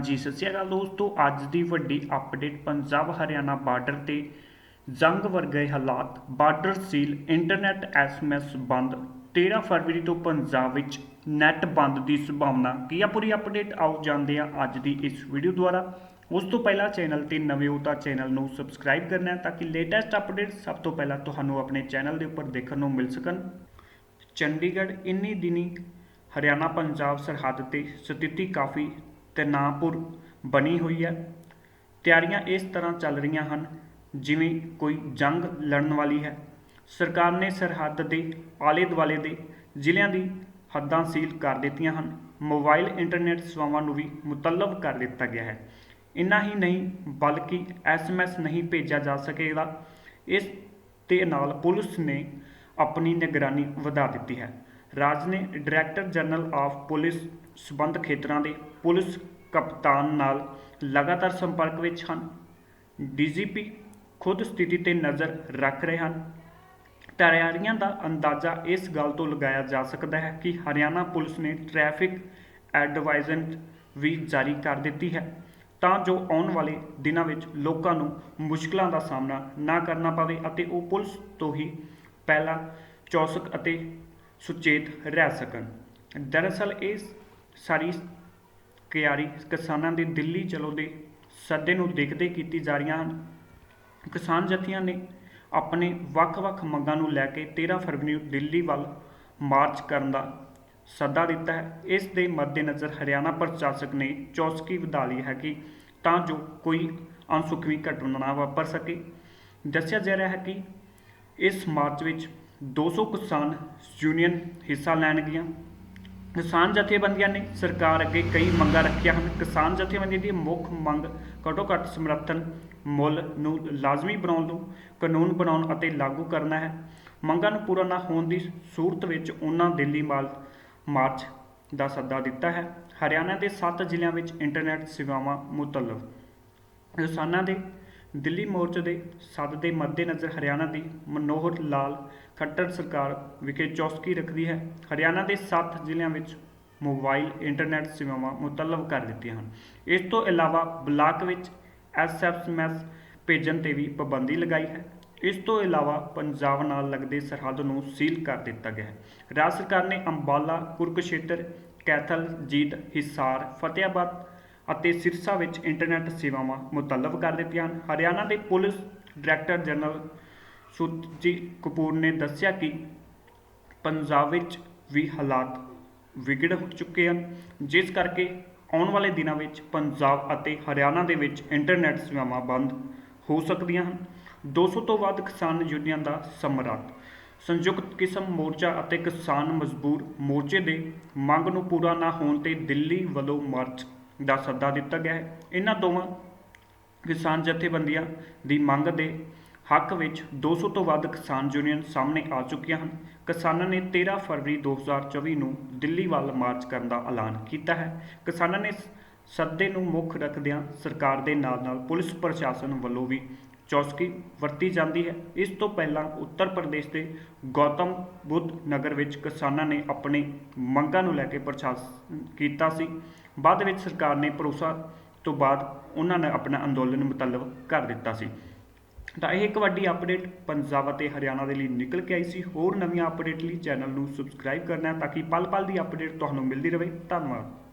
ਜੀ ਸਤਿ ਸ਼੍ਰੀ ਅਕਾਲ ਦੋਸਤੋ। ਅੱਜ ਦੀ ਵੱਡੀ ਅਪਡੇਟ ਪੰਜਾਬ ਹਰਿਆਣਾ ਬਾਰਡਰ ਤੇ ਜੰਗ ਵਰਗੇ ਹਾਲਾਤ। ਬਾਰਡਰ ਸੀਲ ਇੰਟਰਨੈਟ ਐਸਐਮਐਸ ਬੰਦ। 13 ਫਰਵਰੀ ਤੋਂ ਪੰਜਾਬ ਵਿੱਚ ਨੈਟ ਬੰਦ ਦੀ ਸੰਭਾਵਨਾ। ਕੀ ਆ ਪੂਰੀ ਅਪਡੇਟ ਆਓ ਜਾਂਦੇ ਆ ਅੱਜ ਦੀ ਇਸ ਵੀਡੀਓ ਦੁਆਰਾ। ਉਸ ਤੋਂ ਪਹਿਲਾਂ ਚੈਨਲ ਤੇ ਨਵੇਂ ਹੋ ਤਾਂ ਚੈਨਲ ਨੂੰ ਸਬਸਕ੍ਰਾਈਬ ਕਰਨਾ ਤਾਂ ਕਿ ਲੇਟੈਸਟ ਅਪਡੇਟ ਸਭ ਤੋਂ ਪਹਿਲਾਂ ਤੁਹਾਨੂੰ ਆਪਣੇ ਚੈਨਲ ਦੇ ਉੱਪਰ ਦੇਖਣ ਨੂੰ ਮਿਲ ਸਕਣ। ਚੰਡੀਗੜ੍ਹ ਇੰਨੀ ਦਿਨੀ ਹਰਿਆਣਾ ਪੰਜਾਬ ਸਰਹੱਦ ਤੇ ਸਥਿਤੀ ਕਾਫੀ ਤਣਾਅਪੂਰ ਬਣੀ ਹੋਈ ਹੈ। ਤਿਆਰੀਆਂ ਇਸ ਤਰ੍ਹਾਂ ਚੱਲ ਰਹੀਆਂ ਹਨ, ਜਿਵੇਂ ਕੋਈ ਜੰਗ ਲੜਨ ਵਾਲੀ ਹੈ। ਸਰਕਾਰ ਨੇ ਸਰਹੱਦ ਦੇ ਆਲੇ ਦੁਆਲੇ ਦੇ ਜ਼ਿਲ੍ਹਿਆਂ ਦੀ ਹੱਦਾਂ ਸੀਲ ਕਰ ਦਿੱਤੀਆਂ ਹਨ। ਮੋਬਾਈਲ ਇੰਟਰਨੈਟ ਸੇਵਾਵਾਂ ਨੂੰ ਵੀ ਮੁਤਲਬ ਕਰ ਦਿੱਤਾ ਗਿਆ ਹੈ। ਇੰਨਾ ਹੀ ਨਹੀਂ, ਬਲਕਿ ਐਸਐਮਐਸ ਨਹੀਂ ਭੇਜਿਆ ਜਾ ਸਕੇਗਾ। ਇਸ ਦੇ ਨਾਲ ਪੁਲਿਸ ਨੇ ਆਪਣੀ ਨਿਗਰਾਨੀ ਵਧਾ ਦਿੱਤੀ ਹੈ। ਰਾਜ ਨੇ ਡਾਇਰੈਕਟਰ ਜਨਰਲ ਆਫ ਪੁਲਿਸ ਸਬੰਧ ਖੇਤਰਾਂ ਦੇ ਪੁਲਿਸ ਕਪਤਾਨ ਨਾਲ ਲਗਾਤਾਰ ਸੰਪਰਕ ਵਿੱਚ ਹਨ। ਡੀਜੀਪੀ ਖੁਦ ਸਥਿਤੀ ਤੇ ਨਜ਼ਰ ਰੱਖ ਰਹੇ ਹਨ। ਤਿਆਰੀਆਂ ਦਾ ਅੰਦਾਜ਼ਾ ਇਸ ਗੱਲ ਤੋਂ ਲਗਾਇਆ ਜਾ ਸਕਦਾ ਹੈ ਕਿ ਹਰਿਆਣਾ ਪੁਲਿਸ ਨੇ ਟ੍ਰੈਫਿਕ ਐਡਵਾਈਜ਼ਰ ਵੀ ਜਾਰੀ ਕਰ ਦਿੱਤੀ ਹੈ, ਤਾਂ ਜੋ ਆਉਣ ਵਾਲੇ ਦਿਨਾਂ ਵਿੱਚ ਲੋਕਾਂ ਨੂੰ ਮੁਸ਼ਕਲਾਂ ਦਾ ਸਾਹਮਣਾ ਨਾ ਕਰਨਾ ਪਵੇ ਅਤੇ ਉਹ ਪੁਲਿਸ ਤੋਂ ਹੀ ਪਹਿਲਾਂ ਚੌਸਕ ਅਤੇ ਸੁਚੇਤ ਰਹਿ ਸਕਣ। ਦਰਅਸਲ ਇਸ ਸਾਰੀ ਤਿਆਰੀ ਕਿਸਾਨਾਂ ਦੇ ਦਿੱਲੀ ਚਲੋ ਦੇ ਸੱਦੇ ਨੂੰ ਦੇਖਦੇ ਕੀਤੀ ਜਾ ਰਹੀਆਂ ਹਨ। ਕਿਸਾਨ ਜਥੀਆਂ ਨੇ ਆਪਣੇ ਵੱਖ-ਵੱਖ ਮੰਗਾਂ ਨੂੰ ਲੈ ਕੇ 13 ਫਰਵਰੀ ਨੂੰ ਦਿੱਲੀ ਵੱਲ ਮਾਰਚ ਕਰਨ ਦਾ ਸੱਦਾ ਦਿੱਤਾ ਹੈ। ਇਸ ਦੇ ਮੱਦੇਨਜ਼ਰ ਹਰਿਆਣਾ ਪ੍ਰਸ਼ਾਸਕ ਨੇ ਚੌਸਕੀ ਵਧਾ ਲਈ ਹੈ ਕਿ ਤਾਂ ਜੋ ਕੋਈ ਅਣਸੁਖਵੀਂ ਘਟਨਾ ਨਾ ਵਾਪਰ ਸਕੇ। ਦੱਸਿਆ ਜਾ ਰਿਹਾ ਹੈ ਕਿ ਇਸ ਮਾਰਚ ਵਿੱਚ 200 ਕਿਸਾਨ ਯੂਨੀਅਨ ਹਿੱਸਾ ਲੈਣਗੀਆਂ। ਕਿਸਾਨ ਜਥੇਬੰਦੀਆਂ ਨੇ ਸਰਕਾਰ ਅੱਗੇ ਕਈ ਮੰਗਾਂ ਰੱਖੀਆਂ ਹਨ। ਕਿਸਾਨ ਜਥੇਬੰਦੀਆਂ ਦੀ ਮੁੱਖ ਮੰਗ ਘੱਟੋ ਘੱਟ ਸਮਰਥਨ ਮੁੱਲ ਨੂੰ ਲਾਜ਼ਮੀ ਬਣਾਉਣ ਨੂੰ ਕਾਨੂੰਨ ਬਣਾਉਣ ਅਤੇ ਲਾਗੂ ਕਰਨਾ ਹੈ। ਮੰਗਾਂ ਨੂੰ ਪੂਰਾ ਨਾ ਹੋਣ ਦੀ ਸੂਰਤ ਵਿੱਚ ਉਹਨਾਂ ਦਿੱਲੀ ਮਾਲ ਮਾਰਚ ਦਾ ਸੱਦਾ ਦਿੱਤਾ ਹੈ। ਹਰਿਆਣਾ ਦੇ 7 ਜ਼ਿਲ੍ਹਿਆਂ ਵਿੱਚ ਇੰਟਰਨੈਟ ਸੇਵਾਵਾਂ ਮੁਤਲਬ। ਕਿਸਾਨਾਂ ਦੇ ਦਿੱਲੀ ਮੋਰਚੇ ਦੇ ਸੱਦ ਦੇ ਮੱਦੇਨਜ਼ਰ ਹਰਿਆਣਾ ਦੀ ਮਨੋਹਰ ਲਾਲ ਖੱਟਰ ਸਰਕਾਰ ਵਿਖੇ ਚੌਸਕੀ ਰੱਖਦੀ ਹੈ। ਹਰਿਆਣਾ ਦੇ 7 ਜ਼ਿਲ੍ਹਿਆਂ ਵਿੱਚ ਮੋਬਾਈਲ ਇੰਟਰਨੈਟ ਸੇਵਾਵਾਂ ਮੁਤਲਬ ਕਰ ਦਿੱਤੀਆਂ ਹਨ। ਇਸ ਤੋਂ ਇਲਾਵਾ ਬਲਾਕ ਵਿੱਚ ਐਸਐਮਐਸ ਭੇਜਣ ਤੇ ਵੀ ਪਾਬੰਦੀ ਲਗਾਈ ਹੈ। ਇਸ ਤੋਂ ਇਲਾਵਾ ਪੰਜਾਬ ਨਾਲ ਲੱਗਦੇ ਸਰਹੱਦ ਨੂੰ ਸੀਲ ਕਰ ਦਿੱਤਾ ਗਿਆ ਹੈ। ਰਾਜ ਸਰਕਾਰ ਨੇ ਅੰਬਾਲਾ, ਕੁਰਕਸ਼ੇਤਰ, ਕੈਥਲ, ਜੀਤ, ਹਿਸਾਰ ਫਤਿਆਬਾਦ ਅਤੇ ਸਿਰਸਾ ਵਿੱਚ ਇੰਟਰਨੈਟ ਸੇਵਾਵਾਂ ਮੁਤਲਬ ਕਰ ਦਿੱਤੀਆਂ ਹਨ। ਹਰਿਆਣਾ ਦੇ police director general Surjit Kapoor ਨੇ ਦੱਸਿਆ ਕਿ ਪੰਜਾਬ ਵਿੱਚ ਵੀ ਹਾਲਾਤ ਵਿਗੜ ਚੁੱਕੇ ਹਨ। ਜਿਸ ਕਰਕੇ ਆਉਣ ਵਾਲੇ ਦਿਨਾਂ ਵਿੱਚ ਪੰਜਾਬ ਅਤੇ ਹਰਿਆਣਾ ਦੇ ਵਿੱਚ ਇੰਟਰਨੈਟ ਸੇਵਾਵਾਂ ਬੰਦ ਹੋ ਸਕਦੀਆਂ ਹਨ। 200 ਤੋਂ ਵੱਧ ਕਿਸਾਨ ਯੂਨੀਅਨ ਦਾ ਸਮਰਾਟ। ਸੰਯੁਕਤ ਕਿਸਮ ਮੋਰਚਾ ਅਤੇ ਕਿਸਾਨ ਮਜ਼ਦੂਰ ਮੋਰਚੇ ਦੇ ਮੰਗ ਨੂੰ ਪੂਰਾ ਨਾ ਹੋਣ ਤੇ ਦਿੱਲੀ ਵੱਲੋਂ ਮਾਰਚ ਦਾ ਸੱਦਾ ਦਿੱਤਾ ਗਿਆ ਹੈ। ਇਹਨਾਂ ਦੋਵਾਂ ਕਿਸਾਨ ਜਥੇਬੰਦੀਆਂ ਦੀ ਮੰਗ ਦੇ ਹੱਕ ਵਿੱਚ 200 ਤੋਂ ਵੱਧ ਕਿਸਾਨ ਯੂਨੀਅਨ ਸਾਹਮਣੇ ਆ ਚੁੱਕੀਆਂ ਹਨ। ਕਿਸਾਨਾਂ ਨੇ 13 ਫਰਵਰੀ 2024 ਨੂੰ ਦਿੱਲੀ ਵੱਲ ਮਾਰਚ ਕਰਨ ਦਾ ਐਲਾਨ ਕੀਤਾ ਹੈ। ਕਿਸਾਨਾਂ ਨੇ ਸੱਦੇ ਨੂੰ ਮੁੱਖ ਰੱਖਦਿਆਂ ਸਰਕਾਰ ਦੇ ਨਾਲ-ਨਾਲ ਪੁਲਿਸ ਪ੍ਰਸ਼ਾਸਨ ਵੱਲੋਂ ਵੀ ਚੌਸਕੀ ਵਰਤੀ ਜਾਂਦੀ ਹੈ। ਇਸ ਤੋਂ ਪਹਿਲਾਂ ਉੱਤਰ ਪ੍ਰਦੇਸ਼ ਦੇ ਗੌਤਮ ਬੁੱਧ ਨਗਰ ਵਿੱਚ ਕਿਸਾਨਾਂ ਨੇ ਆਪਣੇ ਮੰਗਾਂ ਨੂੰ ਲੈ ਕੇ ਪ੍ਰਸ਼ਾਸਨ ਕੀਤਾ ਸੀ। ਬਾਅਦ ਵਿੱਚ ਸਰਕਾਰ ਨੇ ਭਰੋਸਾ ਤੋਂ ਬਾਅਦ ਉਹਨਾਂ ਨੇ ਆਪਣਾ ਅੰਦੋਲਨ ਮੁਤਲਬ ਕਰ ਦਿੱਤਾ ਸੀ। ਤਾਂ ਇਹ ਇੱਕ ਵੱਡੀ ਅਪਡੇਟ ਪੰਜਾਬ ਅਤੇ ਹਰਿਆਣਾ ਦੇ ਲਈ ਨਿਕਲ ਕੇ ਆਈ ਸੀ। ਹੋਰ ਨਵੀਆਂ ਅਪਡੇਟ ਲਈ ਚੈਨਲ ਨੂੰ ਸਬਸਕ੍ਰਾਈਬ ਕਰਨਾ ਤਾਂ ਕਿ ਪਲ-ਪਲ ਦੀ ਅਪਡੇਟ ਤੁਹਾਨੂੰ ਮਿਲਦੀ ਰਹੇ। ਧੰਨਵਾਦ।